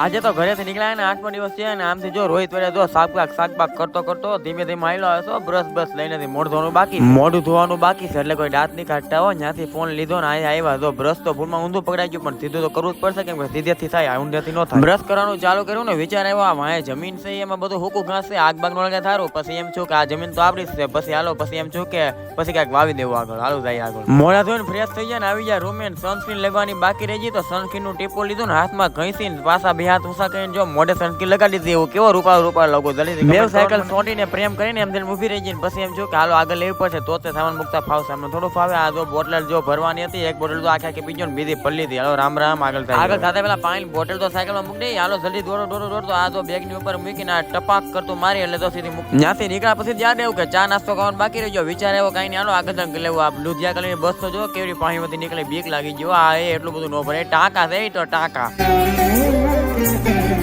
આજે તો ઘરેથી નીકળ્યા ને આઠમો દિવસ છે અને આમથી જો રોહિત વેડે જો શાકબાક શાકબાક કરતો કરતો ધીમે ધીમે આવેલો હશો બ્રશ બ્રશ લઈને મોઢું ધોવાનું બાકી મોઢું ધોવાનું બાકી છે એટલે કોઈ દાંત નહીં કાઢતા હોય ત્યાંથી ફોન લીધો ને અહીંયા આવ્યા. તો બ્રશ તો ભૂલમાં ઊંધું પકડાઈ ગયું પણ સીધું તો કરવું જ પડશે કેમ કે સીધેથી થાય ઊંધેથી ન થાય. બ્રશ કરવાનું ચાલુ કર્યું ને વિચાર આવ્યો આ વાંહે જમીન છે એમાં બધું હુકું ઘાસ છે આગ બાગ નો થારું. પછી એમ છું કે આ જમીન તો આપણી છે પછી હાલો પછી એમ છું કે પછી ક્યાંક વાવી દેવું આગળ હાલો જાય આગળ. મોડા ધોઈને ફ્રેશ થઈ જાય ને આવી જાય રૂમે સનસ્ક્રીન લેવાની બાકી રહી ગઈ તો સનસ્ક્રીનનું ટીપો લીધું ને હાથમાં ઘસીને પાછા બે હાથ ઊંચા કરીને જો મોઢે સનસ્ક્રીન લગાડી દીધી એવું કેવો રૂપા રૂપા લોકો જલ્દી બે સાયકલ છોડીને પ્રેમ કરીને એમ થઈને ઊભી રહી જઈને પછી એમ છું કે હાલો આગળ લેવી પડશે તો તે સામાન મુકતા ફાવ સામે થોડું ફાવે આ જો બોટલ જો ભરવાની હતી એક બોટલ તો આખી આખી પીજો ને બીજી ભરી હતી. હાલો રામ રામ આગળ થાય આગળ સાથે પેલા પાણી બોટલ તો સાયકલમાં મૂકી દઈ હાલો જલ્દી દોડો દોડો દોડતો તો આ તો બેગની ઉપર મૂકીને આ ટપાક કરતું મારી એટલે તો સીધી મૂકી ત્યાંથી નીકળ્યા પછી ધ્યાન એવું કે ચા નાસ્તો ખાવાનું બાકી રહી ગયો. વિચાર એવો કઈ નહીં. હાલો આગળ લેવું. આ લુધિયા કલરની બસ તો જો કેવી પાણીમાંથી નીકળે બીક લાગી ગયો આ એટલું બધું ન ભરે ટાંકા છે તો ટાંકા. to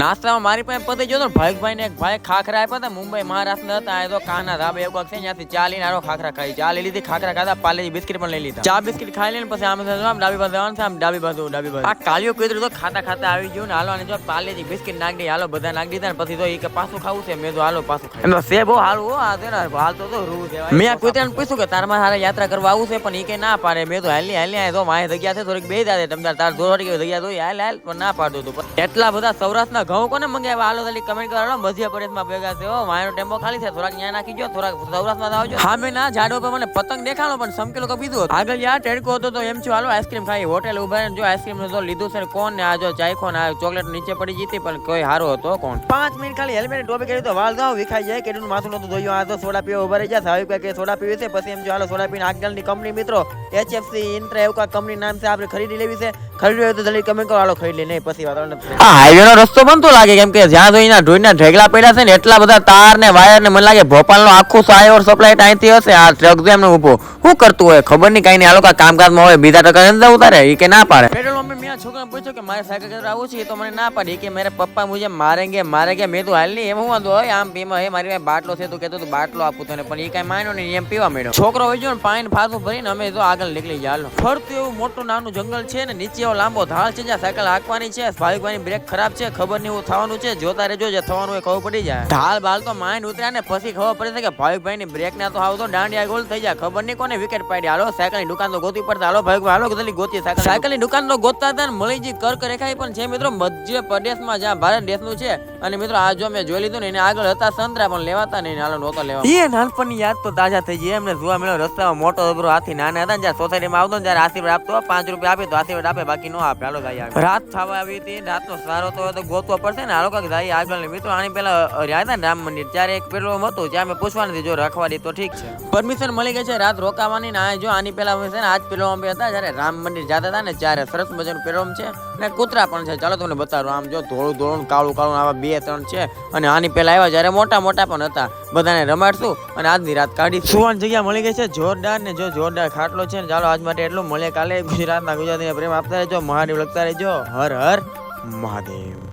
નાસ્તામાં મારી પાસે પતી ગયો તો ભાઈકભાઈ ને એક ભાઈ ખાખરા આપ્યા હતા, મુંબઈ મહારાષ્ટ્ર હતા એ તો કાના ધાબે એવું કાંઈક છે, ત્યાંથી ચા લઈને આરો ખાખરા ખાઈ ચા લઈ લીધી, ખાખરા ખાધા પાલેજી બિસ્કિટ પણ લઈ લીધા. ચા બિસ્કિટ ખાઈ લઈને પછી આમ થયું, આમ ડાબી બાજુ આવવાનું છે, આમ ડાબી બાજુ ડાબી બાજુ. આ કાલિયો કીધું તો ખાતા ખાતા આવી ગયું ને, હાલો, અને જો પાલેજી બિસ્કિટ નાખી દઈ હાલો, બધા નાખી દીધા ને, પછી તો એ કે પાછું ખાવું છે, મેં તો હાલો પાછું ખાઈ. એમાં સે બહુ હારું, હો, આ તો ને, હાલ તો તો રૂ દેવાય મેં આ કુતરાને પૂછ્યું કે તારમાં હારે યાત્રા કરવા આવું છે, પણ એ કે ના પાડે, મેં તો હાલી હાલી આયા તો માય જગ્યા છે, થોડીક બે દાદે તમને તાર દોડી ગઈ જગ્યા તો હાલ હાલ, પણ ના પાડતું હતું પણ એટલા બધા સૌરાષ્ટ્રના ઘઉં કોને મંગાવ્યા? હાલો ખાલી કમેન્ટ કરો મધ્યપ્રદેશમાં ભેગા થયો. વાયનો ટેમ્પો ખાલી છે. થોડાક ન્યાય નાખી ગયો થોડાક સૌરાષ્ટ્રમાં આવજો. હા મેં ના ઝાડો પર મને પતંગ દેખાણો પણ સમકેલો કે દીધું આગળ યાર ટેડકો હતો તો એમ છું હાલો આઈસ્ક્રીમ ખાઈ હોટેલ ઊભા જો આઈસ્ક્રીમ તો લીધું છે કોણ ને આ જો ચાયખો ને આ ચોકલેટ નીચે પડી જીતી પણ કોઈ હારો હતો કોણ? પાંચ મિનિટ ખાલી હેલ્મેટ ટોપી કરી તો વાળ જાવ વિખાઈ જાય કેટલું માથું નતું ધોયું આ તો સોડા પીવા ઊભા રહી જાય સાહેબ કે સોડા પીવી છે પછી એમ જો હાલો સોડા પીને આગળની કંપની મિત્રો એચએફસી ઇન્ટ્રા એવું કંપની નામ છે આપણે ખરીદી લેવી છે. ખરીદી હોય તો જલ્દી કમેન્ટ કરો હાલો ખરીદ લે નહીં પછી વાત આ હાઈવે નો રસ્તો બનતો લાગે કેમ કે જ્યાં જોઈને ઢોઈના ઢેગલા પડ્યા છે ને એટલા બધા તાર ને વાયર ને મને લાગે ભોપાલ નો આખું સાયવર સપ્લાય અહીંથી હશે આ ટ્રક જેમ નો ઊભો શું કરતું હોય ખબર નહીં કઈ નહીં આ લોકો કામકાજમાં હોય બીજા ટકા અંદર ઉતારે એ કે ના પાડે. પેટ્રોલ પંપ મેં છોકરા પૂછ્યું કે મારે સાયકલ ચલાવવા આવું છે એ તો મને ના પાડી કે મારે પપ્પા મુજે મારેંગે મારેંગે મેં તો હાલ નહીં એમ હું વાંધો હોય આમ પીમાં હે મારી પાસે બાટલો છે તો કહેતો તું બાટલો આપું તને પણ એ કઈ માન્યો નહીં એમ પીવા મળ્યો છોકરો હોય છે ને પાણી ફાતું ભરીને અમે તો આગળ નીકળી ગયા ફરતું એવું મોટું નાનું જંગલ છે ને નીચે લાંબો ઢાળ છે, જ્યાં સાયકલ હાંકવાની છે ભાવિકભાઈ બ્રેક ખરાબ છે, ખબર નહીં થવાનું છે, જોતા રહેજો જે થવાનું એ ખબર પડી જાય. ઢાલ બાલ તો માઇન્ડ ઉતર્યા ને પછી ખબર પડે છે કે ભાવિકભાઈ ની બ્રેક ના તો આવતો દાંડિયા ગોલ થઈ જાય, ખબર નહીં કોને વિકેટ પાડી. હાલો સાયકલની દુકાન તો ગોતી પડતા હાલો, ભાવિકભાઈ, હાલો જલ્દી ગોતી સાયકલ. સાયકલની દુકાન તો ગોતતા હતા મળી જી કર્ક રેખાઈ પણ છે મિત્રો, મધ્ય પ્રદેશમાં જ્યાં ભારત દેશનું છે. અને મિત્રો, આ જો મેં જોઈ લીધું ને, એને આગળ હતા સંતરા, પણ લેવાતા નહીં હાલો નહોતો લેવા. એ નાનપણની યાદ તો તાજા થઈ ગઈ એમને જોવા મળ્યો, રસ્તામાં મોટો દબરો હાથી નાના હતા જ્યાં સોસાયટીમાં આવતો ત્યારે આશીર્વાદ આપતો, પાંચ રૂપિયા આપે તો આશીર્વાદ આપે બાકી નો આપે. હાલો જાય રાત થવા આવી હતી, રાતનો સારો તો ગોતવો પડશે ને. હાલો કાંઈક જાય આગળ મિત્રો, આની પેલા રહ્યા હતા રામ મંદિર, ત્યારે એક પેલો હતો, જ્યાં મેં પૂછવા નથી, જો રખવાડી તો ઠીક છે. પરમિશન મળી ગઈ છે, રાત રોકાવાની ના જો આની પેલા છે ને, આજ પેલો અમે હતા, જ્યારે રામ મંદિર જતા હતા ને, ત્યારે સરસ મજાનું પેલોમ છે. ને કૂતરા પણ છે. ચાલો તમને બતાવું, આમ જો ધોળું ધોળું કાળું કાળું આવા બે ત્રણ છે. અને આની પેલા આવ્યા જ્યારે મોટા મોટા પણ હતા. બધાને રમાડશું અને આજની રાત કાઢી સુવાની જગ્યા મળી ગઈ છે, જોરદાર ને જો જોરદાર ખાટલો છે ચાલો આજ માટે એટલું મળે કાલે ગુજરાતના ગુજરાતીને પ્રેમ આપતા રહેજો મહાદેવ લખતા રહેજો. હર હર મહાદેવ.